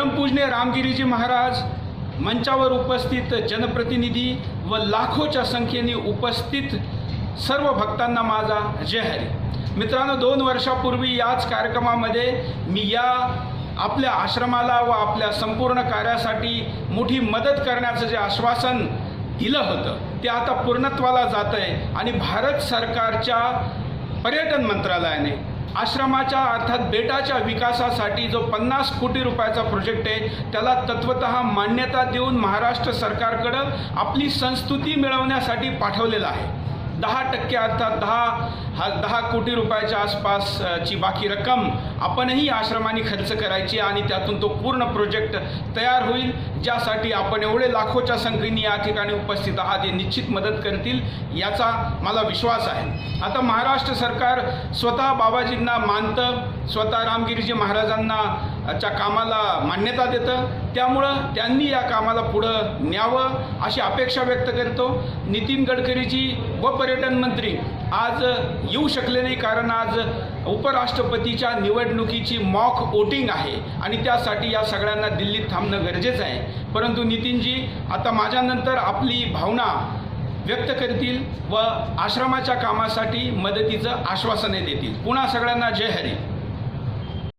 परमपूजनीय रामगिरीजी महाराज मंचावर उपस्थित जनप्रतिनिधी व लाखोच्या संख्येने उपस्थित सर्व भक्तांना माझा जय हरी. मित्रांनो दोन वर्षापूर्वी याच कार्यक्रमामध्ये मी या आपल्या आश्रमाला व आपल्या संपूर्ण कार्यासाठी मोठी मदत करण्याचं जे आश्वासन दिलं होतं ते आता पूर्णत्वाला जात आहे आणि भारत सरकारच्या पर्यटन मंत्रालयाने आश्रमाच्या अर्थात बेटाच्या विकासासाठी जो पन्नास कोटी रुपयाचा प्रोजेक्ट आहे त्याला तत्वत मान्यता देऊन महाराष्ट्र सरकारकडं आपली संस्तुती मिळवण्यासाठी पाठवलेलं आहे. दहा टक्के अर्थात दहा हा दहा कोटी रुपयाच्या आसपासची बाकी रक्कम आपणही आश्रमाने खर्च करायची आणि त्यातून तो पूर्ण प्रोजेक्ट तयार होईल ज्यासाठी आपण एवढे लाखोच्या संख्येने या ठिकाणी उपस्थित आहात हे निश्चित मदत करतील याचा मला विश्वास आहे. आता महाराष्ट्र सरकार स्वतः बाबाजींना मानतं स्वतः रामगिरीजी महाराजांना च्या कामाला मान्यता देतं त्यामुळं त्यांनी या कामाला पुढं न्यावं अशी अपेक्षा व्यक्त करतो. नितीन गडकरीजी व पर्यटन मंत्री आज येऊ शकले नाही कारण आज उपराष्ट्रपतीच्या निवडणुकीची मॉक वोटिंग आहे आणि त्यासाठी या सगळ्यांना दिल्लीत थांबणं गरजेचं आहे. परंतु नितीनजी आता माझ्यानंतर आपली भावना व्यक्त करतील व आश्रमाच्या कामासाठी मदतीचं आश्वासने देतील. पुन्हा सगळ्यांना जय हरी.